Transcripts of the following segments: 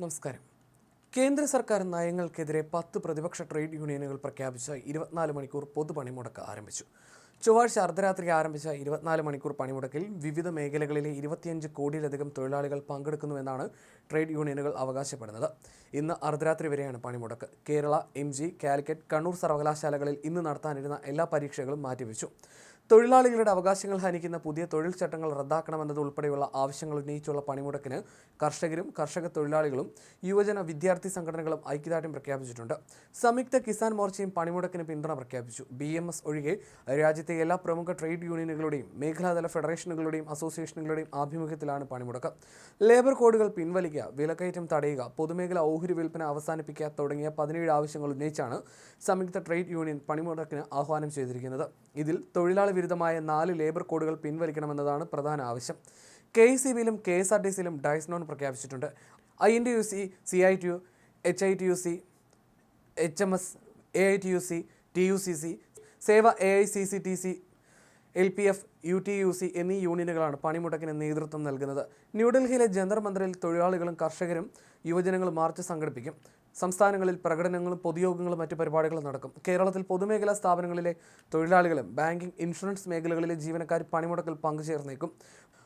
നമസ്കാരം. കേന്ദ്ര സർക്കാർ നയങ്ങൾക്കെതിരെ പത്ത് പ്രതിപക്ഷ ട്രേഡ് യൂണിയനുകൾ പ്രഖ്യാപിച്ച ഇരുപത്തിനാല് മണിക്കൂർ പൊതുപണിമുടക്ക് ആരംഭിച്ചു. ചൊവ്വാഴ്ച അർദ്ധരാത്രി ആരംഭിച്ച ഇരുപത്തിനാല് മണിക്കൂർ പണിമുടക്കിൽ വിവിധ മേഖലകളിലെ ഇരുപത്തിയഞ്ച് കോടിയിലധികം തൊഴിലാളികൾ പങ്കെടുക്കുന്നുവെന്നാണ് ട്രേഡ് യൂണിയനുകൾ അവകാശപ്പെടുന്നത്. ഇന്ന് അർദ്ധരാത്രി വരെയാണ് പണിമുടക്ക്. കേരള എം ജി കാലിക്കറ്റ് കണ്ണൂർ സർവകലാശാലകളിൽ ഇന്ന് നടത്താനിരുന്ന എല്ലാ പരീക്ഷകളും മാറ്റിവെച്ചു. തൊഴിലാളികളുടെ അവകാശങ്ങൾ ഹനിക്കുന്ന പുതിയ തൊഴിൽ ചട്ടങ്ങൾ റദ്ദാക്കണമെന്നത് ഉൾപ്പെടെയുള്ള ആവശ്യങ്ങൾ ഉന്നയിച്ചുള്ള പണിമുടക്കിന് കർഷകരും കർഷക തൊഴിലാളികളും യുവജന വിദ്യാർത്ഥി സംഘടനകളും ഐക്യദാർഢ്യം പ്രഖ്യാപിച്ചിട്ടുണ്ട്. സംയുക്ത കിസാൻ മോർച്ചയും പണിമുടക്കിന് പിന്തുണ പ്രഖ്യാപിച്ചു. ബി എം എസ് ഒഴികെ രാജ്യത്തെ എല്ലാ പ്രമുഖ ട്രേഡ് യൂണിയനുകളുടെയും മേഖലാതല ഫെഡറേഷനുകളുടെയും അസോസിയേഷനുകളുടെയും ആഭിമുഖ്യത്തിലാണ് പണിമുടക്ക്. ലേബർ കോഡുകൾ പിൻവലിക്കുക വിലക്കയറ്റം തടയുക പൊതുമേഖല ഓഹരി വിൽപ്പന അവസാനിപ്പിക്കുക തുടങ്ങിയ പതിനേഴ് ആവശ്യങ്ങൾ ഉന്നയിച്ചാണ് സംയുക്ത ട്രേഡ് യൂണിയൻ പണിമുടക്കിന് ആഹ്വാനം ചെയ്തിരിക്കുന്നത്. ഇതിൽ തൊഴിലാളി വിരുദ്ധമായ നാല് ലേബർ കോഡുകൾ പിൻവലിക്കണമെന്നതാണ് പ്രധാന ആവശ്യം. കെ സി ബിയിലും കെ എസ് ആർ ടി സിയിലും ഡയസ്നോൺ പ്രഖ്യാപിച്ചിട്ടുണ്ട്. I N T U C C I T U H I T U C H M S A I T U C T U C C Sewa A I C C T C L P F U T U C എന്നീ യൂണിയനുകളാണ് പണിമുടക്കിന് നേതൃത്വം നൽകുന്നത്. ന്യൂഡൽഹിയിലെ ജന്തർ മന്ദിറിൽ തൊഴിലാളികളും കർഷകരും യുവജനങ്ങളും March സംഘടിപ്പിക്കും. സംസ്ഥാനങ്ങളിൽ പ്രകടനങ്ങളും പൊതുയോഗങ്ങളും മറ്റു പരിപാടികളും നടക്കും. കേരളത്തിൽ പൊതുമേഖലാ സ്ഥാപനങ്ങളിലെ തൊഴിലാളികളും ബാങ്കിംഗ് ഇൻഷുറൻസ് മേഖലകളിലെ ജീവനക്കാർ പണിമുടക്കിൽ പങ്കുചേർന്നേക്കും.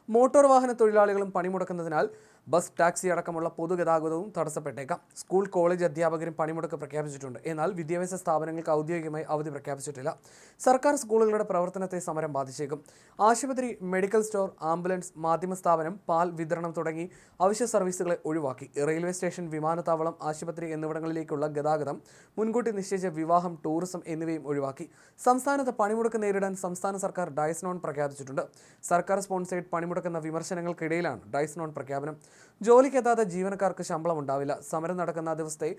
മോട്ടോർ വാഹന തൊഴിലാളികളും പണിമുടക്കുന്നതിനാൽ ബസ് ടാക്സി അടക്കമുള്ള പൊതുഗതാഗതവും തടസ്സപ്പെട്ടേക്കാം. സ്കൂൾ കോളേജ് അധ്യാപകരും പണിമുടക്ക് പ്രഖ്യാപിച്ചിട്ടുണ്ട്. എന്നാൽ വിദ്യാഭ്യാസ സ്ഥാപനങ്ങൾക്ക് ഔദ്യോഗികമായി അവധി പ്രഖ്യാപിച്ചിട്ടില്ല. സർക്കാർ സ്കൂളുകളുടെ പ്രവർത്തനത്തെ സമരം ബാധിച്ചേക്കും. ആശുപത്രി മെഡിക്കൽ സ്റ്റോർ ആംബുലൻസ് മാധ്യമ സ്ഥാപനം പാൽ വിതരണം തുടങ്ങി അവശ്യ സർവീസുകളെ ഒഴിവാക്കി. റെയിൽവേ സ്റ്റേഷൻ വിമാനത്താവളം ആശുപത്രി എന്നിവിടങ്ങളിലേക്കുള്ള ഗതാഗതം മുൻകൂട്ടി നിശ്ചയിച്ച വിവാഹം ടൂറിസം എന്നിവയും ഒഴിവാക്കി. സംസ്ഥാനത്ത് പണിമുടക്ക് നേരിടാൻ സംസ്ഥാന സർക്കാർ ഡയസ്നോൺ പ്രഖ്യാപിച്ചിട്ടുണ്ട്. സർക്കാർ സ്പോൺസേഡ് പണിമുടക്കുന്ന വിമർശനങ്ങൾക്കിടയിലാണ് ഡൈസ്നോൺ പ്രഖ്യാപനം. ജോലിക്കെത്താത്ത ജീവനക്കാർക്ക് ശമ്പളം ഉണ്ടാവില്ല. സമരം നടക്കുന്ന ദിവസത്തെ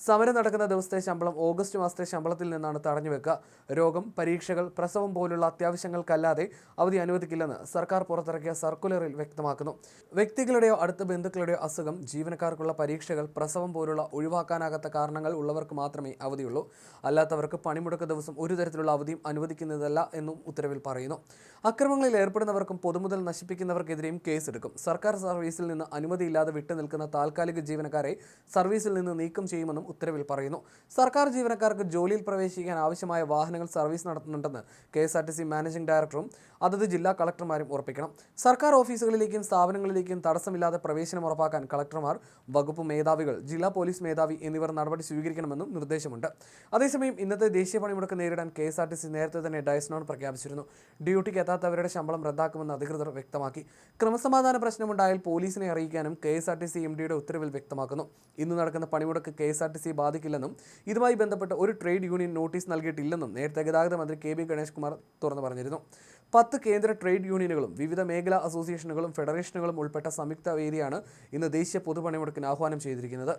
സമരം നടക്കുന്ന ദിവസത്തെ ശമ്പളം ഓഗസ്റ്റ് മാസത്തെ ശമ്പളത്തിൽ നിന്നാണ് തടഞ്ഞു വെക്കുക. രോഗം പരീക്ഷകൾ പ്രസവം പോലുള്ള അത്യാവശ്യങ്ങൾക്കല്ലാതെ അവധി അനുവദിക്കില്ലെന്ന് സർക്കാർ പുറത്തിറക്കിയ സർക്കുലറിൽ വ്യക്തമാക്കുന്നു. വ്യക്തികളുടെയോ അടുത്ത ബന്ധുക്കളുടെയോ അസുഖം ജീവനക്കാർക്കുള്ള പരീക്ഷകൾ പ്രസവം പോലുള്ള ഒഴിവാക്കാനാകാത്ത കാരണങ്ങൾ ഉള്ളവർക്ക് മാത്രമേ അവധിയുള്ളൂ. അല്ലാത്തവർക്ക് പണിമുടക്ക് ദിവസം ഒരു തരത്തിലുള്ള അവധിയും അനുവദിക്കുന്നതല്ല എന്നും ഉത്തരവിൽ പറയുന്നു. അക്രമങ്ങളിൽ ഏർപ്പെടുന്നവർക്കും പൊതുമുതൽ നശിപ്പിക്കുന്നവർക്കെതിരെയും കേസെടുക്കും. സർക്കാർ സർവീസിൽ നിന്ന് അനുമതിയില്ലാതെ വിട്ടുനിൽക്കുന്ന താൽക്കാലിക ജീവനക്കാരെ സർവീസിൽ നിന്ന് നീക്കം ചെയ്യുമെന്നും ഉത്തരവിൽ പറയുന്നു. സർക്കാർ ജീവനക്കാർക്ക് ജോലിയിൽ പ്രവേശിക്കാൻ ആവശ്യമായ വാഹനങ്ങൾ service നടത്തുന്നുണ്ടെന്ന് K S R T C managing ഡയറക്ടറും അതത് ജില്ലാ കളക്ടർമാരും ഉറപ്പിക്കണം. സർക്കാർ ഓഫീസുകളിലേക്കും സ്ഥാപനങ്ങളിലേക്കും തടസ്സമില്ലാതെ പ്രവേശനം ഉറപ്പാക്കാൻ കളക്ടർമാർ വകുപ്പ് മേധാവികൾ ജില്ലാ പോലീസ് മേധാവി എന്നിവർ നടപടി സ്വീകരിക്കണമെന്നും നിർദ്ദേശമുണ്ട്. അതേസമയം ഇന്നത്തെ ദേശീയ പണിമുടക്ക് നേരിടാൻ K S R T C നേരത്തെ തന്നെ ഡയസ്നോൺ പ്രഖ്യാപിച്ചിരുന്നു. ഡ്യൂട്ടിക്ക് എത്താത്തവരുടെ ശമ്പളം റദ്ദാക്കുമെന്ന് അധികൃതർ വ്യക്തമാക്കി. ക്രമസമാധാന പ്രശ്നമുണ്ടായാൽ പോലീസിനെ അറിയിക്കാനും K S R T C M ഡിയുടെ ഉത്തരവിൽ വ്യക്തമാക്കുന്നു. ഇന്ന് നടക്കുന്ന പണിമുടക്ക് K S R T C ബാധിക്കില്ലെന്നും ഇതുമായി ബന്ധപ്പെട്ട് ഒരു ട്രേഡ് യൂണിയൻ നോട്ടീസ് നൽകിയിട്ടില്ലെന്നും നേരത്തെ ഗതാഗത മന്ത്രി കെ ബി ഗണേഷ് കുമാർ തുറന്നു പറഞ്ഞിരുന്നു. പത്ത് കേന്ദ്ര ട്രേഡ് യൂണിയനുകളും വിവിധ മേഖലാ അസോസിയേഷനുകളും ഫെഡറേഷനുകളും ഉൾപ്പെട്ട സംയുക്ത വേദിയാണ് ഇന്ന് ദേശീയ പൊതുപണിമുടക്കിന് ആഹ്വാനം ചെയ്തിരിക്കുന്നത്.